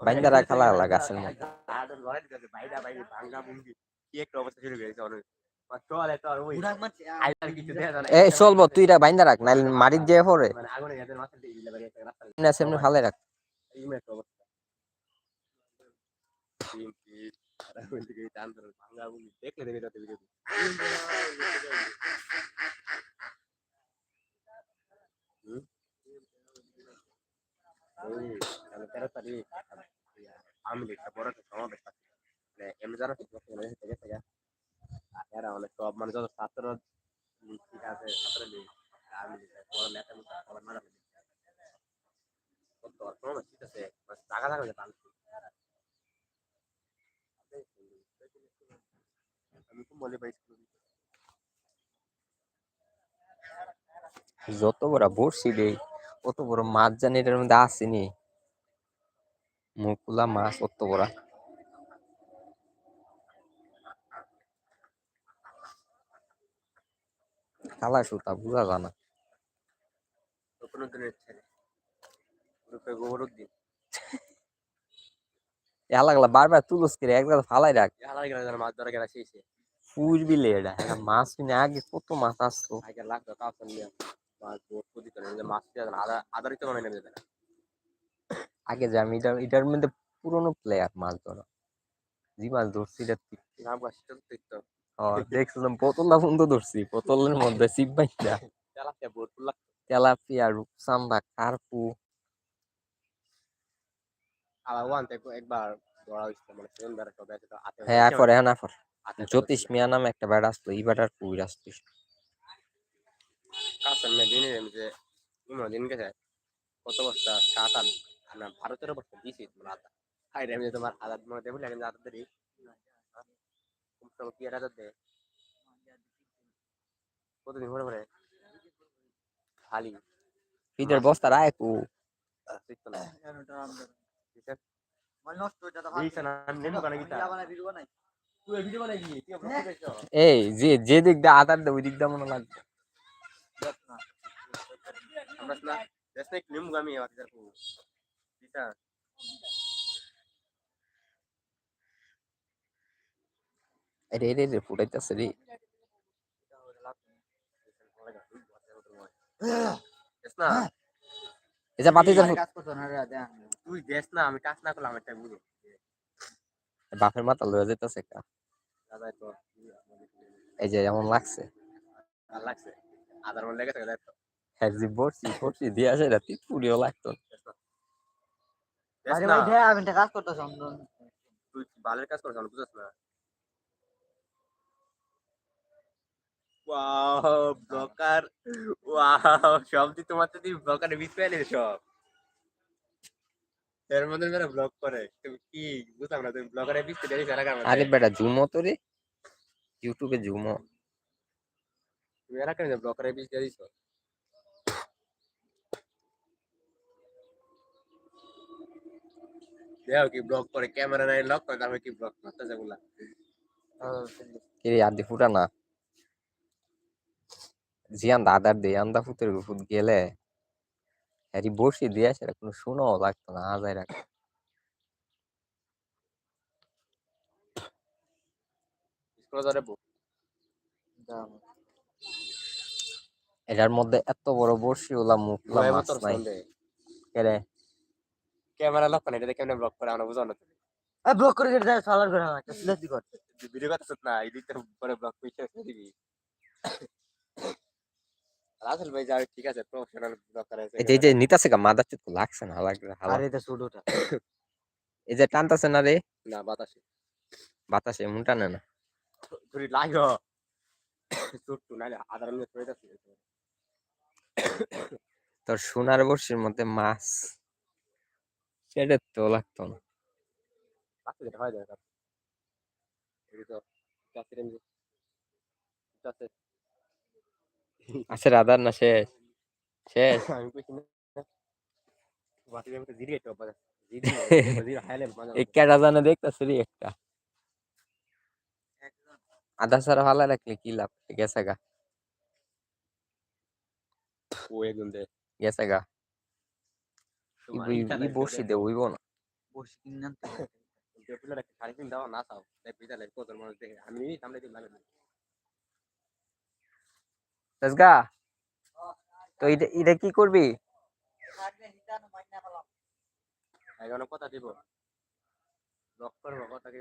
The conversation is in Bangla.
বাইন্দা রাখা লাগলা গাছের মধ্যে এ চলবো তুই বাইন্দা রাখ নাইলে মারির যে পরে সেমনি ভালো রাখ দেখলে দেবে তো ভিডিও ওই তাহলে তেরো তারিখ আমি একটা বড় একটা সমাবেশ আছে মানে এমনি মানে থেকে থেকে এরা অনেক সব মানে যত ছাত্র ঠিক আছে ছাত্র আমি বড় নেতা সবার মানে কত সমাবেশ ঠিক আছে টাকা থাকলে আমি যত বড় বড়শি রে অত বড় মাছ জানি এটার মধ্যে আসেনি। মুকুলা মাছ অত বড়। কালা সুতা বুঝা জানা ছেলে। রূপে গোবর এলাগলা বারবার তুলস করে একদম ফালাই রাখ। মাছ ধরা গেলা শেষে এটা। মাছ কিনে আগে কত মাছ আসতো। আগে লাগতো মাছ মানে নেমে যাবে যে আমি এটা এটার মধ্যে পুরোনো প্লেয়ার মাছ ধরা। জি মাছ ধরছি এটা নাম দেখতো দেখছিলাম বোতলটা বন্ধ ধরছি। বোতলের মধ্যে সিপ বাইন্দা। চালাতে ভরপুর লাগতো। তেলাপিয়া রূপসান্দা কার্পু। আবার একবার ধরা মানে সেকেন্ড বার তো হ্যাঁ হ্যাঁ জ্যোতিষ মিয়া নামে একটা ব্যাট আসলো এই ব্যাটার কুইর আসতিস কাসম মে দিনে যে ইমো দিন গেছে কত বস্তা সাত আট আর ভারতের বস্তা দিছি তোমার আদা হাই রে আমি তোমার আদা তোমার দেবো লাগে আদা দেরি। কমসে কি আদা দে কতদিন পরে পরে? খালি। ফিদের বস্তা রায় কু। দেখতো না না নেব কেন গিতা তুই ভিডিও বানাই কি তুই ব্লগ করেছ এই যে যে দিক দিয়ে আদার দেয় ওই দিক দিয়ে মনে লাগবে। আমরা না রে রে রে রে। না। যে বাতি তুই দেশ না আমি কাজ না করলাম একটা বুঝো বাপের মাথা লয়ে যেতেছে দাদা তো এই যে এমন লাগছে? আর লাগছে। আধার মন লেগে থাকে দেখো হ্যাঁ যে বসছি বসছি দিয়ে আসে রাতি পুরিও লাগতো। কাজ করতেছ তুই বালের কাজ করছ বুঝছ না। Wow blocker. ওয়াও সব দি তোমার তো তুমি ব্লকারে বিট পেলে সব। এর মধ্যে মেরা ব্লক করে তুমি কি বুঝলাম না তুমি ব্লকারে বিট পেলে সারা কাম আরে বেটা জুমো তো রে ইউটিউবে জুমো তুমি এরা কেন ব্লকারে বিট দিয়ে দিছো দেখো কি ব্লক করে ক্যামেরা নাই লক করে তারপরে কি ব্লক করতে যাগুলা কি রে আদি ফুটা না জিয়ান দাদার দে আন্দা ফুতের ফুট গেলে হ্যারি বসি দিয়ে আসে কোনো শোনাও লাগতো না আজাই রাখ স্কুলে ধরে এটার মধ্যে এত বড় বসি ওলা মুখ মাছ নাই। কেরে ক্যামেরা লক করে এটা কেমনে ব্লক করে আমরা বুঝো না তুমি ব্লক করে সালার করে একটা সিলেক্ট কর ভিডিও কথা না এডিট পরে ব্লক পয়সা দিবি। রাসেল ভাই যাও ঠিক আছে প্রফেশনাল ব্লকার আছে এই যে এই যে নিতাছে গা মাদার চুত লাগছে না হালা। আর এটা সুডোটা এই যে টানতাছে না রে? না বাতাসে। বাতাসে এমন টানে না। তুই লাগো চুট্টু নালে আধার মিনিট পড়ে যাচ্ছে। তোর সোনার বর্ষির মধ্যে মাছ সেটা তো লাগতো না। হয় যায় এই তো যাচ্ছে রে যাচ্ছে আছে রাধার না শেষ? শেষ? ক্যাটা জানে দেখতেছে একটা? আধা সারা ভালো রাখলে কি লাভ? গেছে গা। ও একজন দে। গেছে গা। বসি দে। দে না। বসে কিনে একটা দাও না চাও। লাইক কত মানুষ দেখে। আমি সামনে দিন লাগে গা তো এটা এটা কি করবি? কথা দিব। লক করব কথা কি